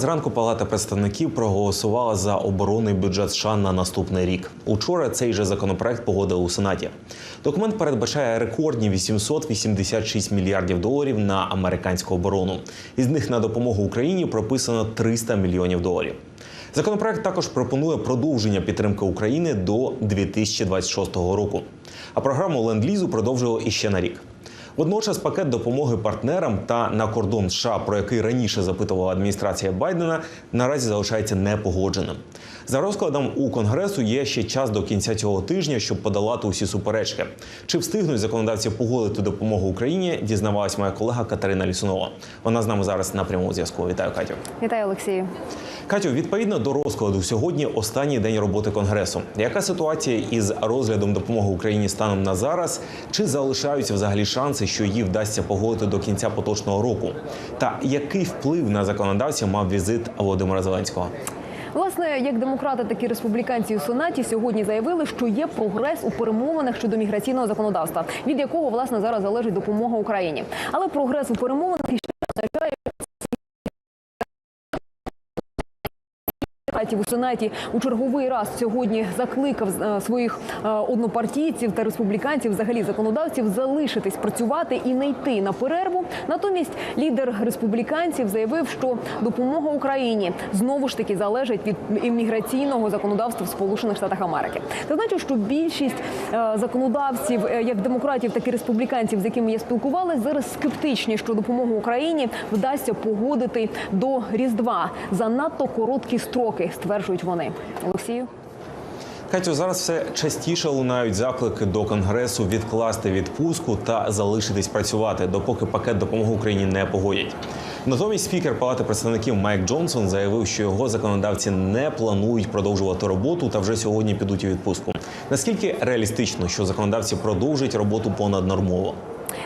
Зранку Палата представників проголосувала за оборонний бюджет США на наступний рік. Учора цей же законопроект погодили у Сенаті. Документ передбачає рекордні 886 мільярдів доларів на американську оборону. Із них на допомогу Україні прописано 300 мільйонів доларів. Законопроект також пропонує продовження підтримки України до 2026 року. А програму ленд-лізу продовжили іще на рік. Водночас пакет допомоги партнерам та на кордон США, про який раніше запитувала адміністрація Байдена, наразі залишається непогодженим. За розкладом у конгресу є ще час до кінця цього тижня, щоб подолати усі суперечки. Чи встигнуть законодавці погодити допомогу Україні? Дізнавалась моя колега Катерина Лісунова. Вона з нами зараз на прямому зв'язку. Вітаю, Катю. Вітаю, Олексію. Катю, відповідно до розкладу, сьогодні останній день роботи конгресу. Яка ситуація із розглядом допомоги Україні станом на зараз? Чи залишаються взагалі шанси, що її вдасться погодити до кінця поточного року? Та який вплив на законодавців мав візит Володимира Зеленського? Власне, як демократи, так і республіканці у сенаті сьогодні заявили, що є прогрес у перемовинах щодо міграційного законодавства, від якого власне зараз залежить допомога Україні. Але прогрес у перемовинах іще не означає. Демократів у сенаті у черговий раз сьогодні закликав е, своїх е, однопартійців та республіканців, взагалі законодавців, залишитись працювати і не йти на перерву. Натомість лідер республіканців заявив, що допомога Україні знову ж таки залежить від імміграційного законодавства в Сполучених Штатах Америки. Це значить, що більшість е, законодавців, як демократів, так і республіканців, з якими я спілкувалась, зараз скептичні, що допомогу Україні вдасться погодити до Різдва за надто короткі строки, стверджують вони. Олексію. Катю, зараз все частіше лунають заклики до конгресу відкласти відпустку та залишитись працювати, допоки пакет допомоги Україні не погодять. Натомість спікер Палати представників Майк Джонсон заявив, що його законодавці не планують продовжувати роботу та вже сьогодні підуть у відпустку. Наскільки реалістично, що законодавці продовжать роботу понаднормово?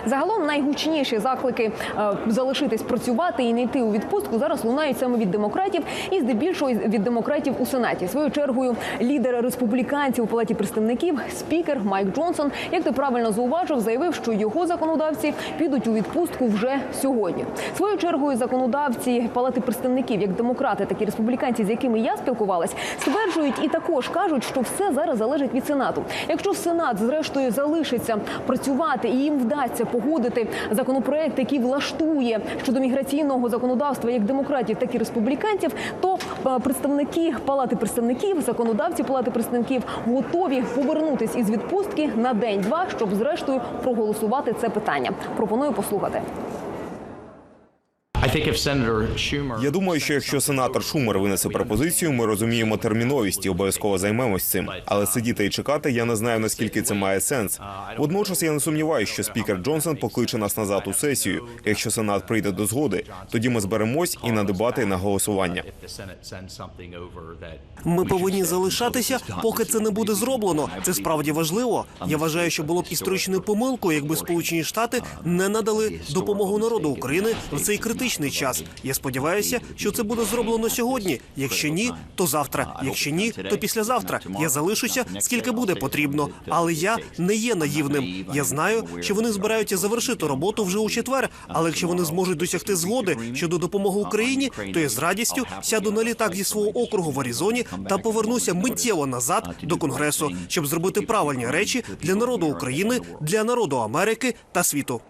Загалом найгучніші заклики е, залишитись працювати і не йти у відпустку зараз лунають саме від демократів і здебільшого від демократів у сенаті. Своєю чергою лідер республіканців у палаті представників, спікер Майк Джонсон, як ти правильно зауважив, заявив, що його законодавці підуть у відпустку вже сьогодні. Своєю чергою законодавці палати представників, як демократи, так і республіканці, з якими я спілкувалась, стверджують і також кажуть, що все зараз залежить від сенату. Якщо сенат зрештою залишиться працювати і їм вдасться погодити законопроект, який влаштує щодо міграційного законодавства як демократів, так і республіканців, то е, представники палати представників, законодавці палати представників готові повернутись із відпустки на день-два, щоб зрештою проголосувати це питання. Пропоную послухати. Я думаю, що якщо сенатор Шумер винесе пропозицію, ми розуміємо терміновість і обов'язково займемось цим. Але сидіти і чекати, я не знаю наскільки це має сенс. Водночас я не сумніваюся, що спікер Джонсон покличе нас назад у сесію. Якщо сенат прийде до згоди, тоді ми зберемось і на дебати, і на голосування. Ми повинні залишатися, поки це не буде зроблено. Це справді важливо. Я вважаю, що було б історичною помилкою, якби Сполучені Штати не надали допомогу народу України в цей критичний час. Я сподіваюся, що це буде зроблено сьогодні. Якщо ні, то завтра. Якщо ні, то післязавтра. Я залишуся скільки буде потрібно. Але я не є наївним. Я знаю, що вони збираються завершити роботу вже у четвер. Але якщо вони зможуть досягти згоди щодо допомоги Україні, то я з радістю сяду на літак зі свого округу в Аризоні та повернуся миттєво назад до конгресу, щоб зробити правильні речі для народу України, для народу Америки та світу.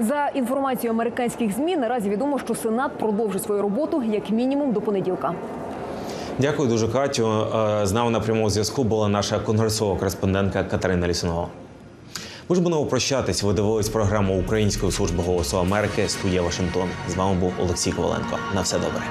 За інформацією американських змі, наразі відомо, що Сенат продовжить свою роботу як мінімум до понеділка. Дякую дуже, Катю. Е, З нами на прямому зв'язку була наша конгресова кореспондентка Катерина Лісунова. Ми ж будемо прощатись. Ви дивились програму Української служби голосу Америки студія Вашингтон. З вами був Олексій Коваленко. На все добре.